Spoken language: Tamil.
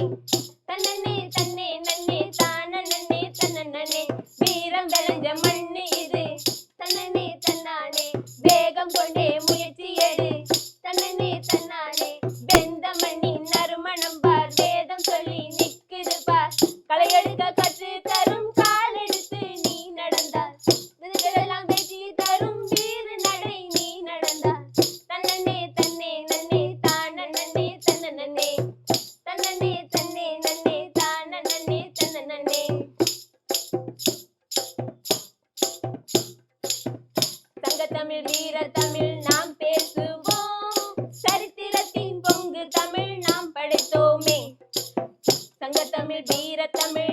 തന്നെ തന്നെ തന്നെ താനന്നെ തന്നെ വീരം തെളിഞ്ഞ മണ്ണ് தியாக தமிழ் வீர தமிழ் நாம் பேசுவோம். சரித்திரத்தின் பொங்கு தமிழ் நாம் படைத்தோமே. சங்க தமிழ் வீர தமிழ்